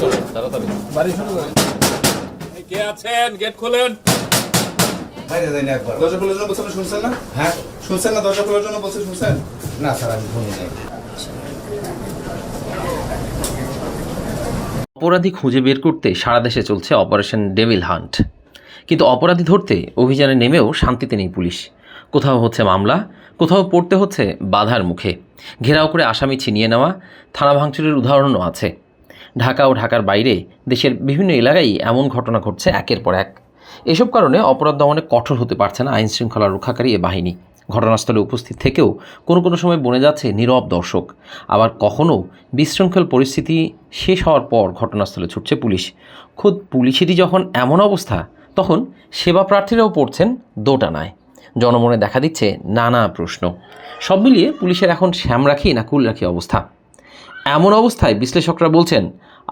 চলুন তাড়াতাড়ি বাড়ি শুরু করে কে আছেন? গেট খোলেন। বাইরে যাইনি একবার। দরজা খোলার জন্য বলছেন শুনছেন না? হ্যাঁ। শুনছেন না দরজা খোলার জন্য বলছে শুনছেন? না স্যার আমি শুনি নাই। অপরাধী খুঁজে বের করতে সারা দেশে চলছে অপারেশন ডেভিল হান্ট। কিন্তু অপরাধী ধরতে অভিযানে নেমেও শান্তিতে নেই পুলিশ। কোথাও হচ্ছে মামলা কোথাও পড়তে হচ্ছে বাধার মুখে। ঘেরাও করে আসামি ছিনিয়ে নেওয়া থানা ভাঙচুরের উদাহরণও আছে। ঢাকা ও ঢাকার বাইরে দেশের বিভিন্ন এলাকায় এমন ঘটনা ঘটছে একের পর এক। এসব কারণে অপরাধ দমনে কঠোর হতে পারছে না আইন শৃঙ্খলা রক্ষাকারী এ বাহিনী। ঘটনাস্থলে উপস্থিত থেকেও কোনো কোনো সময় বনে যাচ্ছে নীরব দর্শক। আবার কখনও বিশৃঙ্খল পরিস্থিতি শেষ হওয়ার পর ঘটনাস্থলে ছুটছে পুলিশ। খোদ পুলিশেরই যখন এমন অবস্থা, তখন সেবা প্রার্থীরাও পড়ছেন দোটানায়। জনমনে দেখা দিচ্ছে নানা প্রশ্ন। সব মিলিয়ে পুলিশের এখন শ্যাম রাখি না কুল রাখি অবস্থা। এমন অবস্থায় বিশ্লেষকরা বলছেন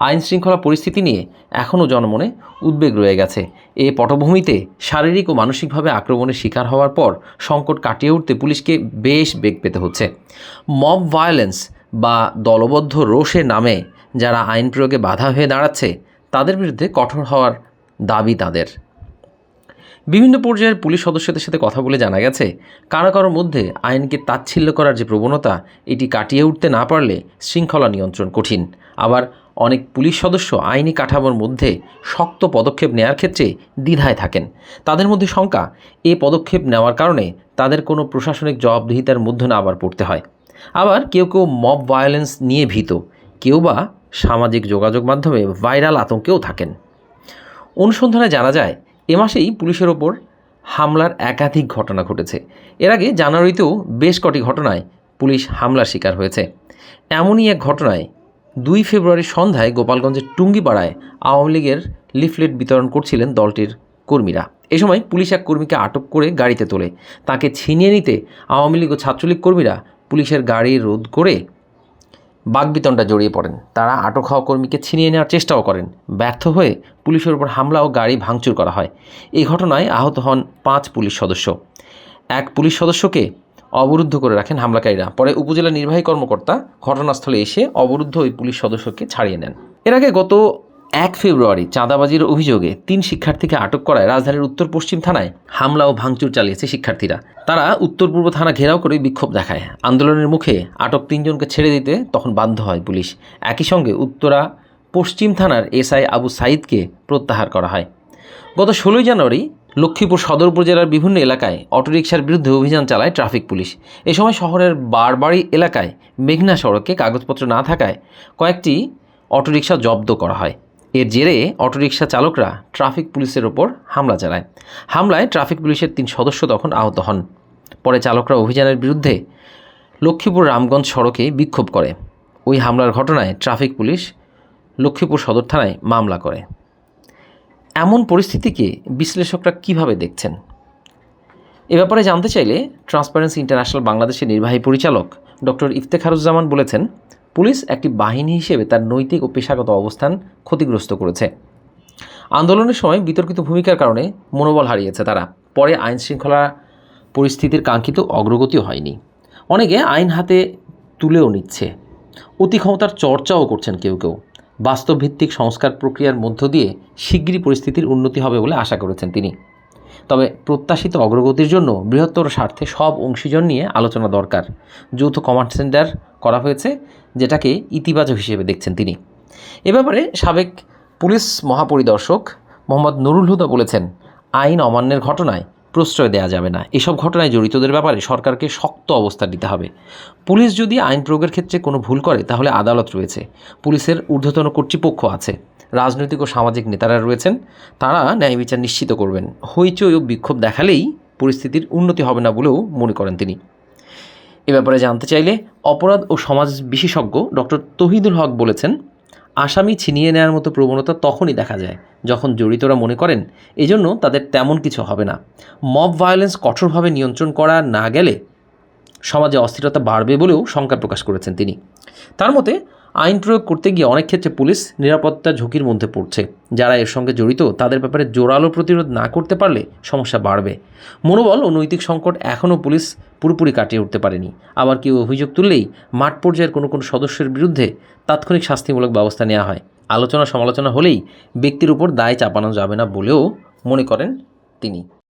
আইন শৃঙ্খলা পরিস্থিতি নিয়ে এখনও জনমনে উদ্বেগ রয়ে গেছে। এ পটভূমিতে শারীরিক ও মানসিকভাবে আক্রমণের শিকার হওয়ার পর সংকট কাটিয়ে উঠতে পুলিশকে বেশ বেগ পেতে হচ্ছে। মব ভায়োলেন্স বা দলবদ্ধ রোষের নামে যারা আইন প্রয়োগে বাধা হয়ে দাঁড়াচ্ছে, তাদের বিরুদ্ধে কঠোর হওয়ার দাবি তাদের। বিভিন্ন পর্যায়ের পুলিশ সদস্যদের সাথে কথা বলে জানা গেছে, কারও কারোর মধ্যে আইনকে তাচ্ছিল্য করার যে প্রবণতা, এটি কাটিয়ে উঠতে না পারলে শৃঙ্খলা নিয়ন্ত্রণ কঠিন। আবার অনেক পুলিশ সদস্য আইনি কাঠামোর মধ্যে শক্ত পদক্ষেপ নেওয়ার ক্ষেত্রে দ্বিধায় থাকেন। তাদের মধ্যে শঙ্কা, এ পদক্ষেপ নেওয়ার কারণে তাদের কোনো প্রশাসনিক জবাবদিহিতার মধ্যে না আবার পড়তে হয়। আবার কেউ কেউ মব ভায়োলেন্স নিয়ে ভীত, কেউ বা সামাজিক যোগাযোগ মাধ্যমে ভাইরাল আতঙ্কেও থাকেন। অনুসন্ধানে জানা যায় এ মাসেই পুলিশের ওপর হামলার একাধিক ঘটনা ঘটেছে। এর আগে জানুয়ারিতেও বেশ কটি ঘটনায় পুলিশ হামলার শিকার হয়েছে। এমনই এক ঘটনায় দুই ফেব্রুয়ারি সন্ধ্যায় গোপালগঞ্জের টুঙ্গিপাড়ায় আওয়ামী লীগের লিফলেট বিতরণ করছিলেন দলটির কর্মীরা। এ সময় পুলিশ এক কর্মীকে আটক করে গাড়িতে তোলে। তাকে ছিনিয়ে নিতে আওয়ামী লীগ ও ছাত্রলীগ কর্মীরা পুলিশের গাড়ি রোধ করে বাগবিতণ্ডা জড়িয়ে পড়েন। তারা আটক হওয়া কর্মীকে ছিনিয়ে নেওয়ার চেষ্টাও করেন। ব্যর্থ হয়ে পুলিশের উপর হামলা ও গাড়ি ভাঙচুর করা হয়। এই ঘটনায় আহত হন পাঁচ পুলিশ সদস্য। এক পুলিশ সদস্যকে অবরুদ্ধ করে রাখেন হামলাকারীরা। পরে উপজেলা নির্বাহী কর্মকর্তা ঘটনাস্থলে এসে অবরুদ্ধ ওই পুলিশ সদস্যকে ছাড়িয়ে নেন। এর আগে গত এক ফেব্রুয়ারি চাঁদাবাজির অভিযোগে তিন শিক্ষার্থীকে আটক করায় রাজধানীর উত্তর পশ্চিম থানায় হামলা ও ভাঙচুর চালিয়েছে শিক্ষার্থীরা। তারা উত্তর পূর্ব থানা ঘেরাও করে বিক্ষোভ দেখায়। আন্দোলনের মুখে আটক তিনজনকে ছেড়ে দিতে তখন বাধ্য হয় পুলিশ। একই সঙ্গে উত্তরা পশ্চিম থানার এসআই আবু সাইদকে প্রত্যাহার করা হয়। গত ষোলোই জানুয়ারি লক্ষ্মীপুর সদর উপজেলার বিভিন্ন এলাকায় অটোরিকশার বিরুদ্ধে অভিযান চালায় ট্রাফিক পুলিশ। এ সময় শহরের বারবাড়ি এলাকায় মেঘনা সড়কে কাগজপত্র না থাকায় কয়েকটি অটোরিকশা জব্দ করা হয়। এর জেরে অটোরিকশা চালকরা ট্রাফিক পুলিশের ওপর হামলা চালায় হামলায় ট্রাফিক পুলিশের তিন সদস্য তখন আহত হন। পরে চালকরা অভিযানের বিরুদ্ধে লক্ষ্মীপুর রামগঞ্জ সড়কে বিক্ষোভ করে। ওই হামলার ঘটনায় ট্রাফিক পুলিশ লক্ষ্মীপুর সদর থানায় মামলা করে। এমন পরিস্থিতিকে বিশ্লেষকরা কীভাবে দেখছেন? এ ব্যাপারে জানতে চাইলে ট্রান্সপারেন্সি ইন্টারন্যাশনাল বাংলাদেশের নির্বাহী পরিচালক ডক্টর ইফতেখারুজ্জামান বলেছেন পুলিশ একটি বাহিনী হিসেবে তার নৈতিক ও পেশাগত অবস্থান ক্ষতিগ্রস্ত করেছে। আন্দোলনের সময় বিতর্কিত ভূমিকার কারণে মনোবল হারিয়েছে তারা। পরে আইন শৃঙ্খলা পরিস্থিতির কাঙ্ক্ষিত অগ্রগতিও হয়নি। অনেকে আইন হাতে তুলেও নিচ্ছে। অতি ক্ষমতার চর্চাও করছেন কেউ কেউ। বাস্তবভিত্তিক সংস্কার প্রক্রিয়ার মধ্য দিয়ে শিগগিরই পরিস্থিতির উন্নতি হবে বলে আশা করেছেন তিনি। তবে প্রত্যাশিত অগ্রগতির জন্য বৃহত্তর স্বার্থে সব অংশীজন নিয়ে আলোচনা দরকার। যৌথ কমান্ড সেন্টার করা হয়েছে, যেটাকে ইতিবাচক হিসেবে দেখছেন তিনি। এ ব্যাপারে সাবেক পুলিশ মহাপরিদর্শক মোহাম্মদ নুরুল হুদা বলেছেন, আইন অমান্যের ঘটনায় প্রশ্রয় দেওয়া যাবে না। এসব ঘটনায় জড়িতদের ব্যাপারে সরকারকে শক্ত অবস্থান নিতে হবে। পুলিশ যদি আইন প্রয়োগের ক্ষেত্রে কোনো ভুল করে, তাহলে আদালত রয়েছে। পুলিশের ঊর্ধ্বতন কর্তৃপক্ষ আছে। রাজনৈতিক ও সামাজিক নেতারা রয়েছেন। তারা ন্যায় বিচার নিশ্চিত করবেন। হইচই ও বিক্ষোভ দেখালেই পরিস্থিতির উন্নতি হবে না বলেও মনে করেন তিনি। এ ব্যাপারে জানতে চাইলে অপরাধ ও সমাজ বিশেষজ্ঞ ডক্টর তহিদুল হক বলেছেন আসামি ছিনিয়ে নেওয়ার মতো প্রবণতা তখনই দেখা যায়, যখন জড়িতরা মনে করেন এজন্য তাদের তেমন কিছু হবে না। মব ভায়োলেন্স কঠোরভাবে নিয়ন্ত্রণ করা না গেলে সমাজে অস্থিরতা বাড়বে বলেও শঙ্কা প্রকাশ করেছেন তিনি। তার মতে আইন প্রয়োগ করতে গিয়ে অনেক ক্ষেত্রে পুলিশ নিরাপত্তা ঝুঁকির মধ্যে পড়ছে। যারা এর সঙ্গে জড়িত, তাদের ব্যাপারে জোরালো প্রতিরোধ না করতে পারলে সমস্যা বাড়বে। মনোবল ও নৈতিক সংকট এখনও পুলিশ পুরোপুরি কাটিয়ে উঠতে পারেনি। আবার কেউ অভিযোগ তুললেই মাঠ পর্যায়ের কোনো কোনো সদস্যের বিরুদ্ধে তাৎক্ষণিক শাস্তিমূলক ব্যবস্থা নেওয়া হয়। আলোচনা সমালোচনা হলেই ব্যক্তির উপর দায় চাপানো যাবে না বলেও মনে করেন তিনি।